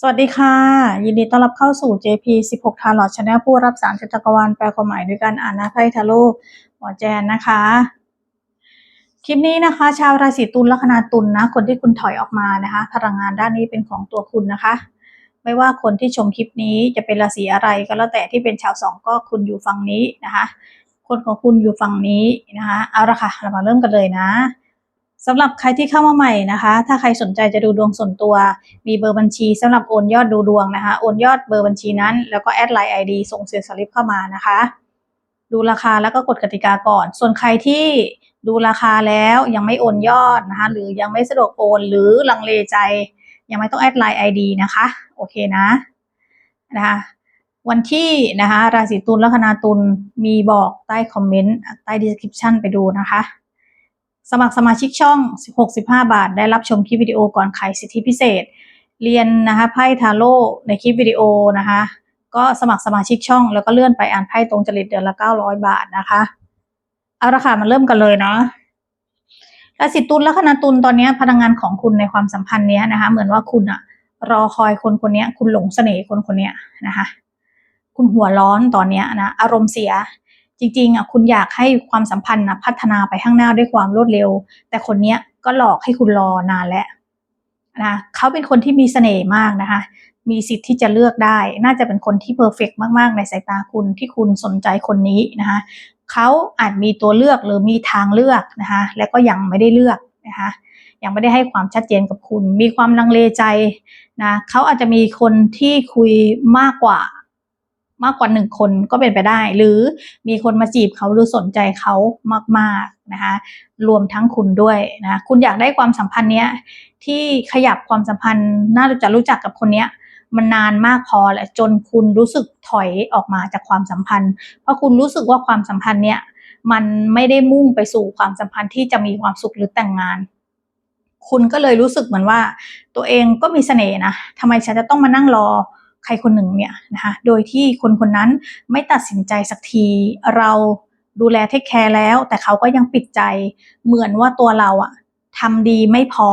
สวัสดีค่ะ ยินดีต้อนรับเข้าสู่ JP 16 t a r o t Channel ผู้รับสารจักรวาลแปลความหมายด้วยการอ่านหน้าไพ่ทาโร่หมอแจนนะคะ คลิปนี้นะคะ ชาวราศีตุลลัคนาตุลนะ คนที่คุณถอยออกมานะคะ พลังงานด้านนี้เป็นของตัวคุณนะคะ ไม่ว่าคนที่ชมคลิปนี้จะเป็นราศีอะไรก็แล้วแต่ที่เป็นชาวสองก็คุณอยู่ฝั่งนี้นะคะ คนของคุณอยู่ฝั่งนี้นะคะ เอาละค่ะ เรามาเริ่มกันเลยนะ สำหรับใครที่เข้ามาใหม่นะคะ ถ้าใครสนใจจะดูดวงส่วนตัว มีเบอร์บัญชีสำหรับโอนยอดดูดวงนะคะ โอนยอดเบอร์บัญชีนั้น แล้วก็แอดไลน์ไอดีส่งเสียสลิปเข้ามานะคะ ดูราคาแล้วก็กดกติกาก่อน ส่วนใครที่ดูราคาแล้วยังไม่โอนยอดนะคะ หรือยังไม่สะดวกโอนหรือลังเลใจ ยังไม่ต้องแอดไลน์ไอดีนะคะ โอเคนะนะคะวันที่นะคะราศีตุลและคณาตุลมีบอกใต้คอมเมนต์ใต้ดีสคริปชันไปดูนะคะ สมัครสมาชิกช่อง 65 บาท ได้รับชมคลิปวิดีโอก่อนขายสิทธิพิเศษ เรียนนะคะไพ่ทาโร่ในคลิปวิดีโอนะคะ ก็สมัครสมาชิกช่อง แล้วก็เลื่อนไปอ่านไพ่ตรงจริตเดือนละ 900 บาทนะคะ เอาละค่ะมาเริ่มกันเลยเนาะราศีตุลและคณะตุลตอนนี้พลังงานของคุณในความสัมพันธ์นี้นะคะ เหมือนว่าคุณอะรอคอยคนคนนี้คุณหลงเสน่ห์คนคนนี้นะคะ คุณหัวร้อนตอนนี้นะอารมณ์เสีย จริงๆอะคุณอยากให้ความสัมพันธ์นะพัฒนาไปข้างหน้าด้วยความรวดเร็ว แต่คนเนี้ยก็หลอกให้คุณรอนานแล้วนะเขาเป็นคนที่มีเสน่ห์มากนะคะ มีสิทธิ์ที่จะเลือกได้ น่าจะเป็นคนที่เพอร์เฟกมากๆ ในสายตาคุณที่คุณสนใจคนนี้นะคะเขาอาจมีตัวเลือกหรือมีทางเลือกนะคะและก็ยังไม่ได้เลือกนะคะยังไม่ได้ให้ความชัดเจนกับคุณ มีความลังเลใจนะเขาอาจจะมีคนที่คุยมากกว่า มากกว่าหนึ่งคนก็เป็นไปได้ หรือมีคนมาจีบเขาหรือสนใจเขามากๆนะคะรวมทั้งคุณด้วยนะคุณอยากได้ความสัมพันธ์เนี้ยที่ขยับความสัมพันธ์น่าจะรู้จักกับคนเนี้ยมันนานมากพอแหละจนคุณรู้สึกถอยออกมาจากความสัมพันธ์ เพราะคุณรู้สึกว่าความสัมพันธ์เนี้ยมันไม่ได้มุ่งไปสู่ความสัมพันธ์ที่จะมีความสุขหรือแต่งงาน คุณก็เลยรู้สึกเหมือนว่า ตัวเองก็มีเสน่ห์นะทำไมฉันจะต้องมานั่งรอ ใครคนหนึ่งเนี่ยนะคะโดยที่คนคนนั้นไม่ตัดสินใจสักทีเราดูแลเทคแคร์แล้ว แต่เขาก็ยังปิดใจเหมือนว่าตัวเราอะทำดีไม่พอ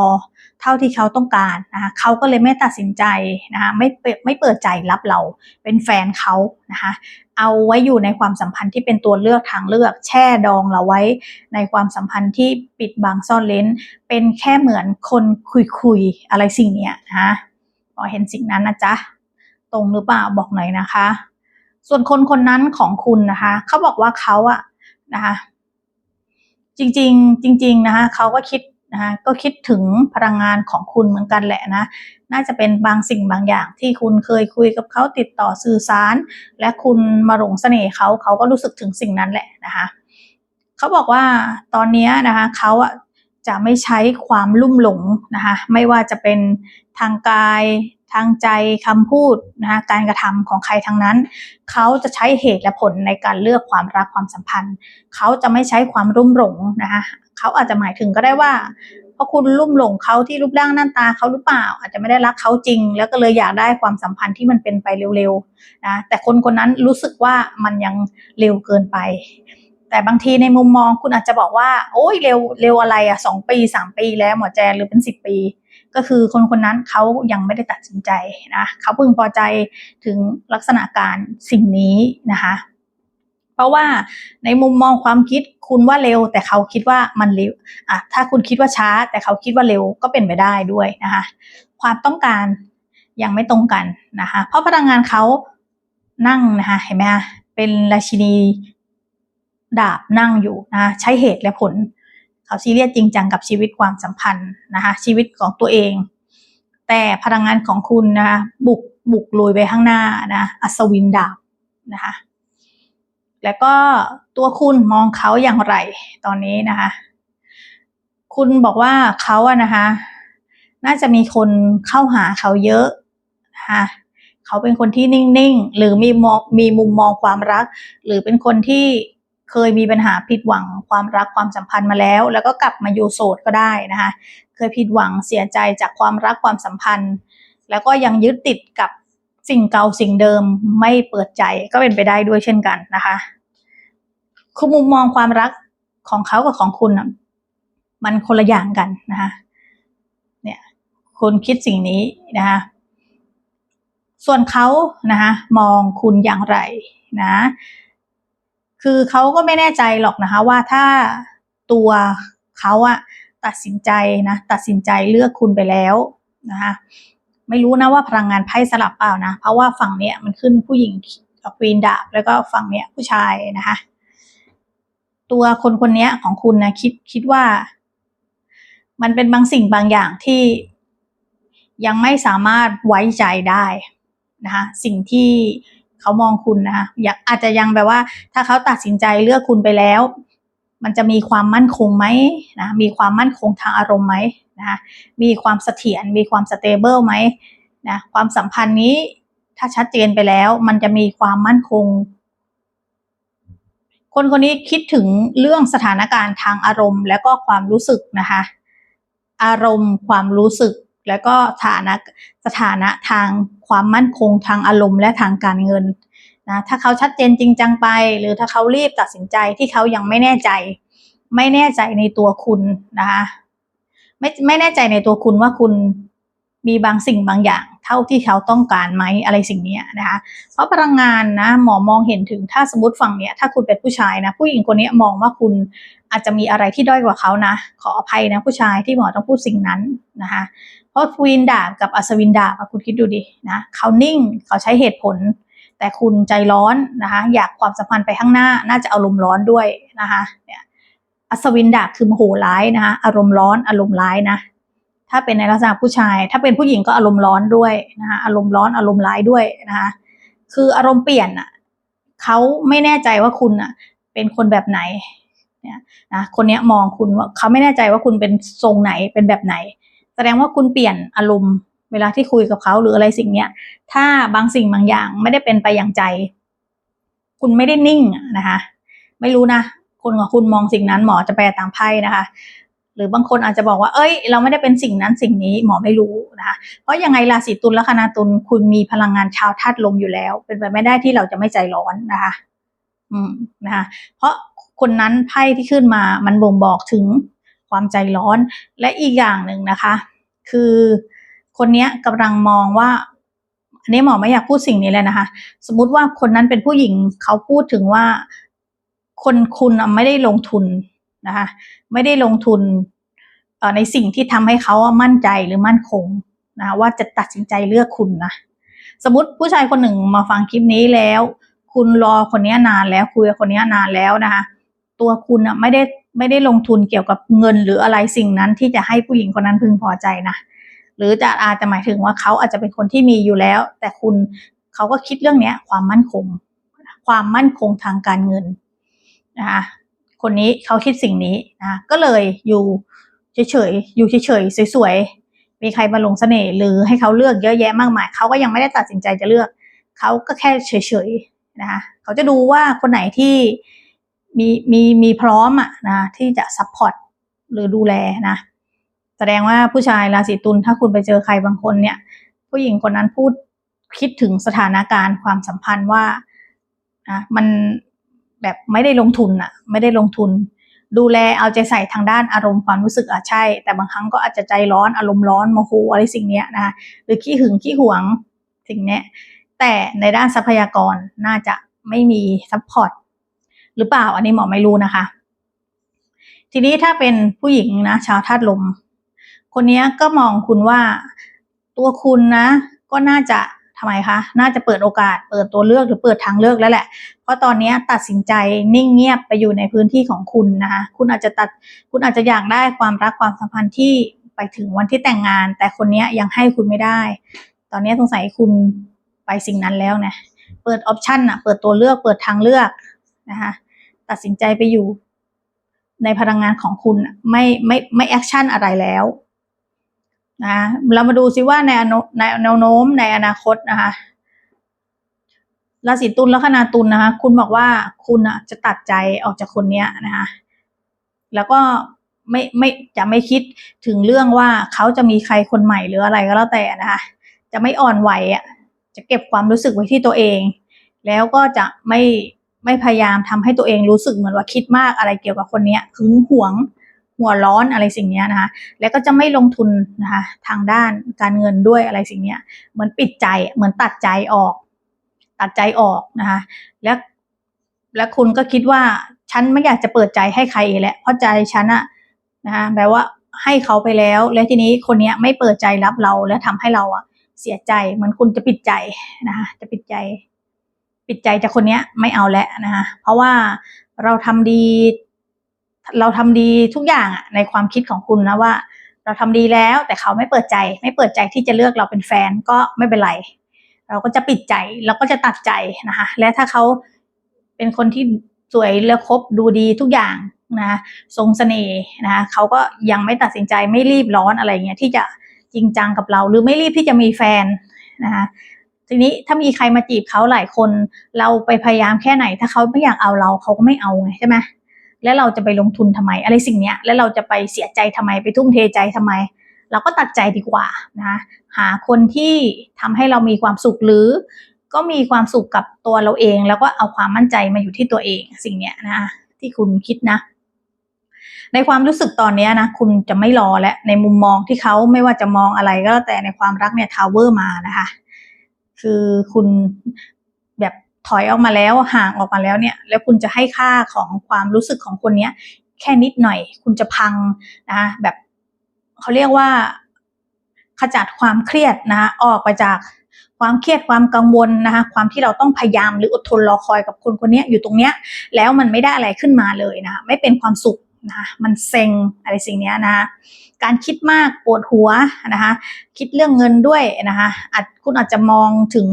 เท่าที่เขาต้องการนะคะเขาก็เลยไม่ตัดสินใจนะคะไม่ไม่เปิดใจรับเราเป็นแฟนเขานะคะเอาไว้อยู่ในความสัมพันธ์ที่เป็นตัวเลือกทางเลือก แช่ดองเราไว้ในความสัมพันธ์ที่ปิดบังซ่อนเลนเป็นแค่เหมือนคนคุยคุยอะไรสิ่งเนี้ยนะพอเห็นสิ่งนั้นนะจ๊ะ ตรงหรือเปล่าบอกหน่อยนะคะ ส่วนคนคนนั้นของคุณนะคะ เขาบอกว่าเขาอะนะคะ จริง ๆ จริง ๆ นะคะเขาก็คิดนะคะก็คิดถึงพลังงานของคุณเหมือนกันแหละนะ น่าจะเป็นบางสิ่งบางอย่างที่คุณเคยคุยกับเขาติดต่อสื่อสาร และคุณมาหลงเสน่ห์เขาเขาก็รู้สึกถึงสิ่งนั้นแหละนะคะเขาบอกว่าตอนนี้นะคะเขาอะจะไม่ใช้ความลุ่มหลงนะคะไม่ว่าจะเป็นทางกาย ทางใจคำพูดนะคะการกระทำของใครทั้งนั้น เขาจะใช้เหตุและผลในการเลือกความรักความสัมพันธ์ เขาจะไม่ใช้ความรุ่มหลงนะคะเขาอาจจะหมายถึงก็ได้ว่าเพราะคุณลุ่มหลงเขาที่รูปร่างหน้าตาเขาหรือเปล่า อาจจะไม่ได้รักเขาจริง แล้วก็เลยอยากได้ความสัมพันธ์ที่มันเป็นไปเร็วๆนะแต่คนคนนั้นรู้สึกว่ามันยังเร็วเกินไปแต่บางทีในมุมมองคุณอาจจะบอกว่า โอ้ยเร็วเร็วอะไรอะสองปีสามปีแล้วหมอแจนหรือเป็นสิบปี ก็คือคนคนนั้นเขายังไม่ได้ตัดสินใจนะเขาพึงพอใจถึงลักษณะการสิ่งนี้นะคะเพราะว่าในมุมมองความคิดคุณว่าเร็ว แต่เขาคิดว่ามันเร็วอะถ้าคุณคิดว่าช้า แต่เขาคิดว่าเร็วก็เป็นไปได้ด้วยนะคะความต้องการยังไม่ตรงกันนะคะเพราะพลังงานเขานั่งนะคะเห็นไหมคะเป็นราชินีดาบนั่งอยู่นะใช้เหตุและผล เขาซีเรียสจริงจังกับชีวิตความสัมพันธ์นะคะชีวิตของตัวเอง แต่พลังงานของคุณนะคะบุกบุกลุยไปข้างหน้านะอัศวินดาบนะคะแล้วก็ตัวคุณมองเขาอย่างไรตอนนี้นะคะ คุณบอกว่าเขาอะนะคะ น่าจะมีคนเข้าหาเขาเยอะนะคะเขาเป็นคนที่นิ่งๆ หรือมีมองมีมุมมองความรัก หรือเป็นคนที่ เคยมีปัญหาผิดหวังความรักความสัมพันธ์มาแล้ว แล้วก็กลับมาอยู่โสดก็ได้นะคะ เคยผิดหวังเสียใจจากความรักความสัมพันธ์ แล้วก็ยังยึดติดกับสิ่งเก่าสิ่งเดิมไม่เปิดใจก็เป็นไปได้ด้วยเช่นกันนะคะคือมุมมองความรักของเขากับของคุณมันคนละอย่างกันนะคะเนี่ยคุณคิดสิ่งนี้นะคะส่วนเขานะคะมองคุณอย่างไรนะ คือเขาก็ไม่แน่ใจหรอกนะคะว่าถ้าตัวเขาอะตัดสินใจนะตัดสินใจเลือกคุณไปแล้วนะคะไม่รู้นะว่าพลังงานไพ่สลับเปล่านะ เพราะว่าฝั่งเนี้ยมันขึ้นผู้หญิงควีนดาบแล้วก็ฝั่งเนี้ยผู้ชายนะคะตัวคนคนนี้ของคุณนะคิดคิดว่า มันเป็นบางสิ่งบางอย่างที่ยังไม่สามารถไว้ใจได้นะคะสิ่งที่ เขามองคุณนะคะอยากอาจจะยังแบบว่า ถ้าเขาตัดสินใจเลือกคุณไปแล้ว มันจะมีความมั่นคงไหมนะมีความมั่นคงทางอารมณ์ไหมนะมีความเสถียรมีความสเตเบิลไหมนะความสัมพันธ์นี้ถ้าชัดเจนไปแล้ว มันจะมีความมั่นคง คนคนนี้คิดถึงเรื่องสถานการณ์ทางอารมณ์ แล้วก็ความรู้สึกนะคะ อารมณ์ความรู้สึก แล้วก็ฐานะสถานะทางความมั่นคงทางอารมณ์และทางการเงินนะถ้าเขาชัดเจนจริงจังไป หรือถ้าเขารีบตัดสินใจที่เขายังไม่แน่ใจ ไม่แน่ใจในตัวคุณนะคะไม่ไม่แน่ใจในตัวคุณว่าคุณมีบางสิ่งบางอย่าง เท่าที่เขาต้องการไหมอะไรสิ่งนี้นะคะเพราะพลังงานนะหมอมองเห็นถึงถ้าสมมติฝั่งเนี้ยถ้าคุณเป็นผู้ชายนะผู้หญิงคนนี้มองว่าคุณอาจจะมีอะไรที่ด้อยกว่าเขานะ ขออภัยนะผู้ชายที่หมอต้องพูดสิ่งนั้นนะคะ เพราะควีนดาบกับอัศวินดาบคุณคิดดูดินะเขานิ่งเขาใช้เหตุผล แต่คุณใจร้อนนะคะอยากความสัมพันธ์ไปข้างหน้าน่าจะอารมณ์ร้อนด้วยนะคะเนี่ยอัศวินดาบคือโมโหร้ายนะคะอารมณ์ร้อนอารมณ์ร้ายนะถ้าเป็นในลักษณะผู้ชาย ถ้าเป็นผู้หญิงก็อารมณ์ร้อนด้วยนะคะอารมณ์ร้อนอารมณ์ร้ายด้วยนะคะคืออารมณ์เปลี่ยนอะเขาไม่แน่ใจว่าคุณอะเป็นคนแบบไหนเนี่ยนะคนเนี้ยมองคุณว่าเขาไม่แน่ใจว่าคุณเป็นทรงไหนเป็นแบบไหน แสดงว่าคุณเปลี่ยนอารมณ์เวลาที่คุยกับเขาหรืออะไรสิ่งเนี้ย ถ้าบางสิ่งบางอย่างไม่ได้เป็นไปอย่างใจ คุณไม่ได้นิ่งนะคะ ไม่รู้นะคนกับคุณมองสิ่งนั้นหมอจะแปลตามไพ่นะคะ หรือบางคนอาจจะบอกว่า เอ้ย เราไม่ได้เป็นสิ่งนั้นสิ่งนี้หมอไม่รู้นะคะ เพราะยังไงราศีตุลและคณาตุลคุณมีพลังงานชาวธาตุลมอยู่แล้ว เป็นไปไม่ได้ที่เราจะไม่ใจร้อนนะคะ อืมนะคะ เพราะคนนั้นไพ่ที่ขึ้นมามันบ่งบอกถึง ความใจร้อน และอีกอย่างหนึ่งนะคะ คือคนนี้กำลังมองว่าอันนี้หมอไม่อยากพูดสิ่งนี้เลยนะคะ สมมุติว่าคนนั้นเป็นผู้หญิงเขาพูดถึงว่า คนคุณไม่ได้ลงทุนนะคะ ไม่ได้ลงทุนในสิ่งที่ทำให้เขามั่นใจหรือมั่นคงนะคะว่าจะตัดสินใจเลือกคุณนะสมมติผู้ชายคนหนึ่งมาฟังคลิปนี้แล้ว คุณรอคนนี้นานแล้วคุยกับคนนี้นานแล้วนะคะ ตัวคุณอะไม่ได้ ไม่ได้ลงทุนเกี่ยวกับเงินหรืออะไรสิ่งนั้นที่จะให้ผู้หญิงคนนั้นพึงพอใจนะหรือจะอาจจะหมายถึงว่าเขาอาจจะเป็นคนที่มีอยู่แล้ว แต่คุณเขาก็คิดเรื่องเนี้ย ความมั่นคง ความมั่นคงทางการเงินนะคะคนนี้เขาคิดสิ่งนี้นะก็เลยอยู่เฉยๆอยู่เฉยๆสวยๆมีใครมาลงเสน่ห์หรือให้เขาเลือกเยอะแยะมากมายเขาก็ยังไม่ได้ตัดสินใจจะเลือกเขาก็แค่เฉยๆนะคะเขาจะดูว่าคนไหนที่ มีมีมีพร้อมอะนะที่จะซัพพอร์ตหรือดูแลนะแสดงว่าผู้ชายราศีตุลถ้าคุณไปเจอใครบางคนเนี่ย ผู้หญิงคนนั้นพูดคิดถึงสถานการณ์ความสัมพันธ์ว่าอะมันแบบไม่ได้ลงทุนอะไม่ได้ลงทุน ดูแลเอาใจใส่ทางด้านอารมณ์ความรู้สึกอะใช่ แต่บางครั้งก็อาจจะใจร้อนอารมณ์ร้อนโมโหอะไรสิ่งเนี้ยนะคะหรือขี้หึงขี้หวงสิ่งเนี้ยแต่ในด้านทรัพยากรน่าจะไม่มีซัพพอร์ต หรือเปล่า อันนี้หมอไม่รู้นะคะ ทีนี้ถ้าเป็นผู้หญิงนะชาวธาตุลม คนนี้ก็มองคุณว่าตัวคุณนะ ก็น่าจะทำไมคะ น่าจะเปิดโอกาส เปิดตัวเลือกหรือเปิดทางเลือกแล้วแหละ เพราะตอนนี้ตัดสินใจนิ่งเงียบไปอยู่ในพื้นที่ของคุณนะคะ คุณอาจจะตัด คุณอาจจะอยากได้ความรักความสัมพันธ์ที่ไปถึงวันที่แต่งงาน แต่คนนี้ยังให้คุณไม่ได้ ตอนนี้สงสัยคุณไปสิ่งนั้นแล้วนะ เปิดออปชันอะเปิดตัวเลือก เปิดทางเลือกนะคะ ตัดสินใจไปอยู่ ในพลังงานของคุณไม่ไม่ไม่แอคชั่นอะไรแล้วนะเรามาดูซิว่าในในแนวโน้มในอนาคตนะคะราศีตุลและคณาตุลนะคะ คุณบอกว่าคุณอะจะตัดใจออกจากคนเนี้ยนะคะแล้วก็ไม่ไม่จะไม่คิดถึงเรื่องว่าเขาจะมีใครคนใหม่หรืออะไรก็แล้วแต่นะคะจะไม่อ่อนไหวอะจะเก็บความรู้สึกไว้ที่ตัวเอง แล้วก็จะไม่ ไม่พยายามทำให้ตัวเองรู้สึกเหมือนว่าคิดมากอะไรเกี่ยวกับคนเนี้ยหึงหวงหัวร้อนอะไรสิ่งนี้นะคะ แล้วก็จะไม่ลงทุนนะคะทางด้านการเงินด้วยอะไรสิ่งนี้เหมือนปิดใจ เหมือนตัดใจออก ตัดใจออกนะคะ แล้วแล้วคุณก็คิดว่าฉันไม่อยากจะเปิดใจให้ใครอีกแล้วเพราะใจฉันอะนะคะแปลว่าให้เขาไปแล้ว แล้วทีนี้คนนี้ไม่เปิดใจรับเราแล้วทำให้เราอะเสียใจ เหมือนคุณจะปิดใจนะคะจะปิดใจ ปิดใจจากคนเนี้ยไม่เอาแล้วนะคะเพราะว่าเราทำดี เราทำดีทุกอย่างอะในความคิดของคุณนะว่า เราทำดีแล้วแต่เขาไม่เปิดใจ ไม่เปิดใจที่จะเลือกเราเป็นแฟนก็ไม่เป็นไร เราก็จะปิดใจเราก็จะตัดใจนะคะและถ้าเขาเป็นคนที่สวยและครบดูดีทุกอย่างนะทรงเสน่ห์นะคะเขาก็ยังไม่ตัดสินใจไม่รีบร้อนอะไรเงี้ยที่จะจริงจังกับเรา หรือไม่รีบที่จะมีแฟนนะคะ ทีนี้ถ้ามีใครมาจีบเขาหลายคน เราไปพยายามแค่ไหน ถ้าเขาไม่อยากเอาเราเขาก็ไม่เอาไงใช่ไหมแล้วเราจะไปลงทุนทำไม อะไรสิ่งเนี้ย แล้วเราจะไปเสียใจทำไมไปทุ่มเทใจทำไม เราก็ตัดใจดีกว่านะหาคนที่ทำให้เรามีความสุขหรือ ก็มีความสุขกับตัวเราเอง แล้วก็เอาความมั่นใจมาอยู่ที่ตัวเองสิ่งเนี้ยนะที่คุณคิดนะ ในความรู้สึกตอนนี้นะคุณจะไม่รอและในมุมมองที่เขาไม่ว่าจะมองอะไรก็แล้วแต่ในความรักเนี่ยทาวเวอร์มานะคะ คือคุณแบบถอยออกมาแล้วห่างออกมาแล้วเนี่ย แล้วคุณจะให้ค่าของความรู้สึกของคนเนี้ย แค่นิดหน่อย คุณจะพังนะแบบเขาเรียกว่าขจัดความเครียดนะคะออกไปจากความเครียดความกังวลนะคะความที่เราต้องพยายามหรืออดทนรอคอยกับคนคนนี้อยู่ตรงเนี้ยแล้วมันไม่ได้อะไรขึ้นมาเลยนะคะไม่เป็นความสุข นะคะมันเซ็งอะไรสิ่งนี้นะคะการคิดมากปวดหัวนะคะคิดเรื่องเงินด้วยนะคะอาจคุณอาจจะมองถึง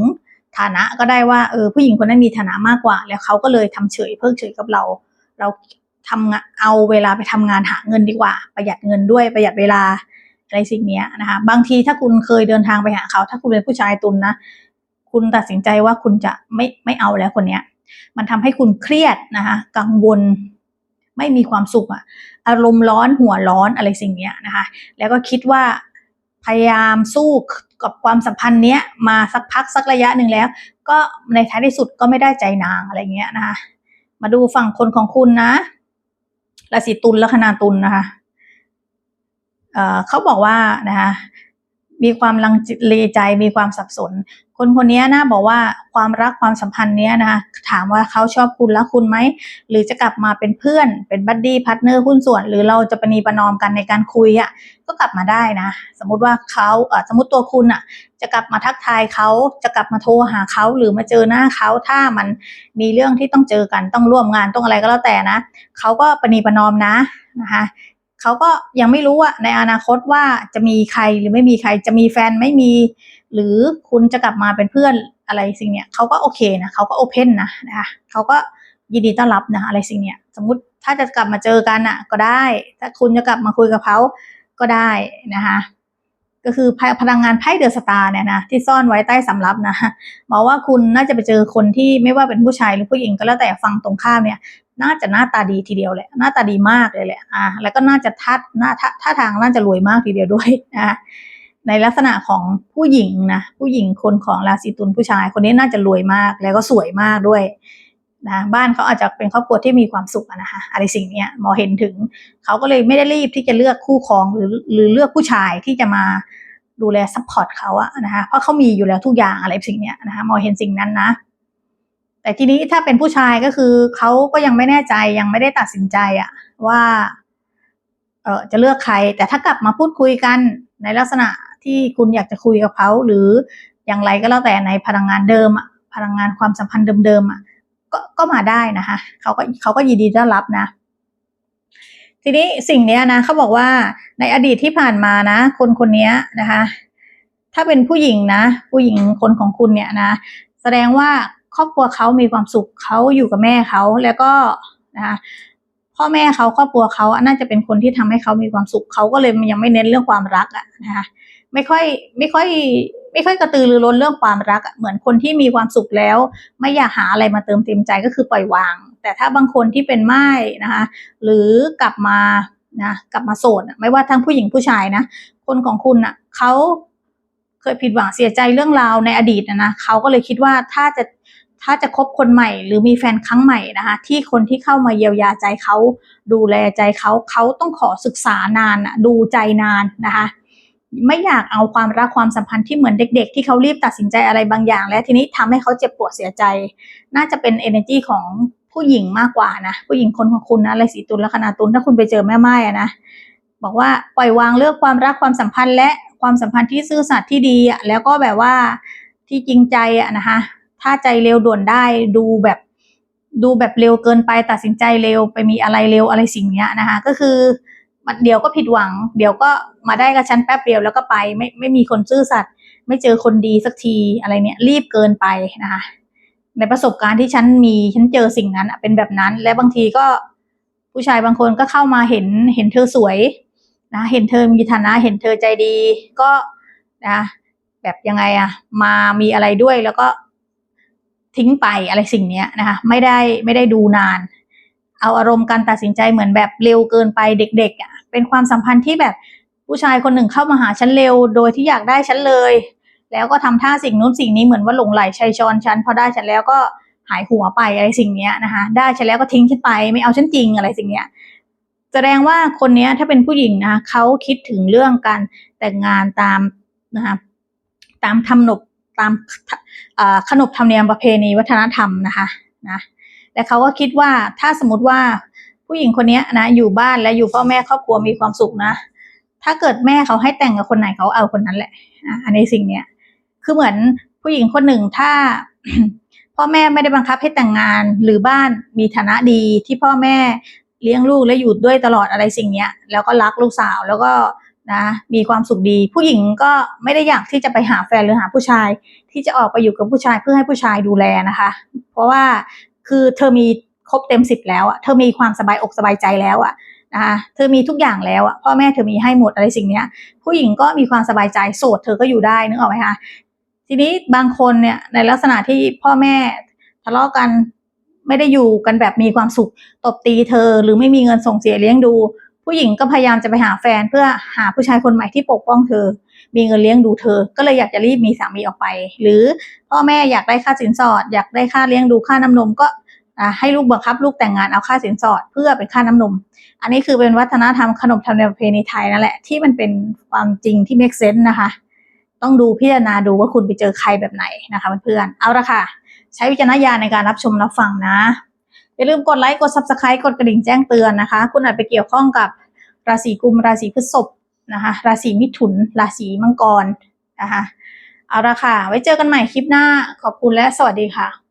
ฐานะก็ได้ว่าเออผู้หญิงคนนั้นมีฐานะมากกว่า แล้วเขาก็เลยทำเฉยเพิกเฉยกับเรา เราทำเอาเวลาไปทำงานหาเงินดีกว่า ประหยัดเงินด้วยประหยัดเวลาอะไรสิ่งนี้นะคะบางทีถ้าคุณเคยเดินทางไปหาเขา ถ้าคุณเป็นผู้ชายตุนนะคุณตัดสินใจว่าคุณจะไม่ไม่เอาแล้วคนเนี้ยมันทำให้คุณเครียดนะคะกังวล ไม่มีความสุขอะอารมณ์ร้อนหัวร้อนอะไรสิ่งเนี้ยนะคะ แล้วก็คิดว่าพยายามสู้กับความสัมพันธ์เนี้ยมาสักพักสักระยะหนึ่งแล้ว ก็ในท้ายที่สุดก็ไม่ได้ใจนางอะไรเงี้ยนะคะ มาดูฝั่งคนของคุณนะราศีตุลละคนาตุลนะคะเเขาบอกว่านะคะมีความลังเลใจมีความสับสน คนคนนี้นะบอกว่าความรักความสัมพันธ์เนี้ยนะคะถามว่าเขาชอบคุณและคุณไหมหรือจะกลับมาเป็นเพื่อนเป็นบัดดี้พาร์ทเนอร์หุ้นส่วน หรือเราจะปณีประนอมกันในการคุยอะ่ะก็กลับมาได้นะ สมมติว่าเขาเออสมมติตัวคุณอะ่ะ จะกลับมาทักทายเขาจะกลับมาโทรหาเขาหรือมาเจอหน้าเขาถ้ามันมีเรื่องที่ต้องเจอกันต้องร่วมงานต้องอะไรก็แล้วแต่นะเขาก็ปณีประนอมนะนะคะเขาก็ยังไม่รู้อะในอนาคตว่าจะมีใครหรือไม่มีใครจะมีแฟนไม่มี หรือคุณจะกลับมาเป็นเพื่อนอะไรสิ่งเนี้ยเขาก็โอเคนะเขาก็โอเพนนะนะคะเขาก็ยินดีต้อนรับนะอะไรสิ่งเนี้ยสมมติถ้าจะกลับมาเจอกันอะก็ได้ ถ้าคุณจะกลับมาคุยกับเขาก็ได้นะคะก็คือพลังงานไพ่เดอะสตาร์เนี่ยนะที่ซ่อนไว้ใต้สำรับนะบอกว่าคุณน่าจะไปเจอคนที่ไม่ว่าเป็นผู้ชายหรือผู้หญิงก็แล้วแต่ฟังตรงข้ามเนี่ย น่าจะหน้าตาดีทีเดียวแหละหน้าตาดีมากเลยแหละอ่าแล้วก็น่าจะทัดหน้าท่าทางน่าจะรวยมากทีเดียวด้วยนะ ในลักษณะของผู้หญิงนะผู้หญิงคนของราศีตุลผู้ชาย คนนี้น่าจะรวยมากแล้วก็สวยมากด้วยนะบ้านเขาอาจจะเป็นครอบครัวที่มีความสุขนะคะอะไรสิ่งเนี้ยหมอเห็นถึงเขาก็เลยไม่ได้รีบที่จะเลือกคู่ครองหรือหรือเลือกผู้ชายที่จะมาดูแลซัพพอร์ตเขาอะนะคะเพราะเขามีอยู่แล้วทุกอย่างอะไรสิ่งเนี้ยนะคะหมอเห็นสิ่งนั้นนะแต่ทีนี้ถ้าเป็นผู้ชายก็คือเขาก็ยังไม่แน่ใจยังไม่ได้ตัดสินใจอะว่าเออจะเลือกใคร แต่ถ้ากลับมาพูดคุยกันในลักษณะ ที่คุณอยากจะคุยกับเขาหรืออย่างไรก็แล้วแต่ในพลังงานเดิมอะพลังงานความสัมพันธ์เดิมๆอะก็ก็มาได้นะคะเขาก็เขาก็ยินดีต้อนรับนะ ทีนี้สิ่งเนี้ยนะเขาบอกว่าในอดีตที่ผ่านมานะ คนคนนี้นะคะ ถ้าเป็นผู้หญิงนะ ผู้หญิงคนของคุณเนี่ยนะ แสดงว่าครอบครัวเขามีความสุขเขาอยู่กับแม่เขาแล้วก็นะคะพ่อแม่เขาครอบครัวเขาน่าจะเป็นคนที่ทำให้เขามีความสุขเขาก็เลยยังไม่เน้นเรื่องความรักอะนะคะ ไม่ค่อยไม่ค่อย ไม่ค่อยกระตือรือร้นเรื่องความรักเหมือนคนที่มีความสุขแล้ว ไม่อยากหาอะไรมาเติมเต็มใจก็คือปล่อยวาง แต่ถ้าบางคนที่เป็นไม้นะคะหรือกลับมานะกลับมาโสดไม่ว่าทั้งผู้หญิงผู้ชายนะคนของคุณอะเขาเคยผิดหวังเสียใจเรื่องราวในอดีตนะนะเขาก็เลยคิดว่าถ้าจะถ้าจะคบคนใหม่หรือมีแฟนครั้งใหม่นะคะที่คนที่เข้ามาเยียวยาใจเขาดูแลใจเขาเขาต้องขอศึกษานานอะดูใจนานนะคะ ไม่อยากเอาความรักความสัมพันธ์ที่เหมือนเด็ก ๆ ที่เขารีบตัดสินใจอะไรบางอย่าง และทีนี้ทำให้เขาเจ็บปวดเสียใจ น่าจะเป็น energy ของผู้หญิงมากกว่านะผู้หญิงคนของคุณนะอะไรสีตุลลัคนาตุลถ้าคุณไปเจอแม่ไม้อะนะบอกว่าปล่อยวางเลือกความรักความสัมพันธ์ และความสัมพันธ์ที่ซื่อสัตย์ที่ดีอะแล้วก็แบบว่าที่จริงใจอะนะคะถ้าใจเร็วด่วนได้ดูแบบดูแบบเร็วเกินไปตัดสินใจเร็วไปมีอะไรเร็วอะไรสิ่งเนี้ยนะคะก็คือ มันเดี๋ยวก็ผิดหวัง เดี๋ยวก็มาได้กับฉันแป๊บเดียวแล้วก็ไป ไม่ไม่มีคนซื่อสัตย์ไม่เจอคนดีสักทีอะไรเนี่ย รีบเกินไปนะคะในประสบการณ์ที่ฉันมีฉันเจอสิ่งนั้นอะเป็นแบบนั้น และบางทีก็ผู้ชายบางคนก็เข้ามาเห็นเห็นเธอสวยนะเห็นเธอมีฐานะเห็นเธอใจดีก็นะแบบยังไงอะมามีอะไรด้วยแล้วก็ทิ้งไปอะไรสิ่งเนี้ยนะคะไม่ได้ไม่ได้ดูนาน เอาอารมณ์การตัดสินใจเหมือนแบบเร็วเกินไปเด็กๆอะเป็นความสัมพันธ์ที่แบบผู้ชายคนหนึ่งเข้ามาหาฉันเร็ว โดยที่อยากได้ฉันเลย แล้วก็ทำท่าสิ่งนู้นสิ่งนี้เหมือนว่าหลงไหลชัยชอนฉันพอได้ฉันแล้วก็หายหัวไปอะไรสิ่งเนี้ยนะคะได้ฉันแล้วก็ทิ้งฉันไปไม่เอาฉันจริงอะไรสิ่งเนี้ยแสดงว่าคนเนี้ยถ้าเป็นผู้หญิงนะเขาคิดถึงเรื่องการแต่งงานตามนะคะตามทำนบตามขนบธรรมเนียมประเพณีวัฒนธรรมนะคะนะ และเขาก็คิดว่าถ้าสมมติว่าผู้หญิงคนนี้นะอยู่บ้านและอยู่พ่อแม่ครอบครัวมีความสุขนะ ถ้าเกิดแม่เขาให้แต่งกับคนไหนเขาเอาคนนั้นแหละนะอันนี้สิ่งเนี้ยคือเหมือนผู้หญิงคนหนึ่งถ้าพ่อแม่ไม่ได้บังคับให้แต่งงานหรือบ้านมีฐานะดีที่พ่อแม่เลี้ยงลูกและอยู่ด้วยตลอดอะไรสิ่งเนี้ย แล้วก็รักลูกสาวแล้วก็นะมีความสุขดี ผู้หญิงก็ไม่ได้อยากที่จะไปหาแฟนหรือหาผู้ชาย ที่จะออกไปอยู่กับผู้ชายเพื่อให้ผู้ชายดูแลนะคะ เพราะว่า คือเธอมีครบเต็มสิบแล้วอะเธอมีความสบายอกสบายใจแล้วอะนะคะเธอมีทุกอย่างแล้วอะพ่อแม่เธอมีให้หมดอะไรสิ่งเนี้ย ผู้หญิงก็มีความสบายใจโสดเธอก็อยู่ได้นึกออกไหมคะทีนี้บางคนเนี่ยในลักษณะที่พ่อแม่ทะเลาะกันไม่ได้อยู่กันแบบมีความสุขตบตีเธอหรือไม่มีเงินส่งเสียเลี้ยงดู ผู้หญิงก็พยายามจะไปหาแฟนเพื่อหาผู้ชายคนใหม่ที่ปกป้องเธอ มีเงินเลี้ยงดูเธอ ก็เลยอยากจะรีบมีสามีออกไป หรือพ่อแม่อยากได้ค่าสินสอด อยากได้ค่าเลี้ยงดูค่าน้ำนมก็ให้ลูกบังคับ ลูกแต่งงานเอาค่าสินสอดเพื่อเป็นค่าน้ำนม อันนี้คือเป็นวัฒนธรรมขนบธรรมเนียมประเพณีไทยนั่นแหละที่มันเป็นความจริงที่ make sense นะคะ ต้องดูพิจารณาดูว่าคุณไปเจอใครแบบไหนนะคะเพื่อนๆเอาละค่ะ ใช้วิจารณญาณในการรับชมรับฟังนะอย่าลืมกดไลค์กด subscribe กดกระดิ่งแจ้งเตือนนะคะ คุณอาจไปเกี่ยวข้องกับราศีกุมราศีพฤษภ นะคะราศีมิถุน ราศีมังกรนะคะเอาละค่ะ ไว้เจอกันใหม่คลิปหน้าขอบคุณและสวัสดีค่ะ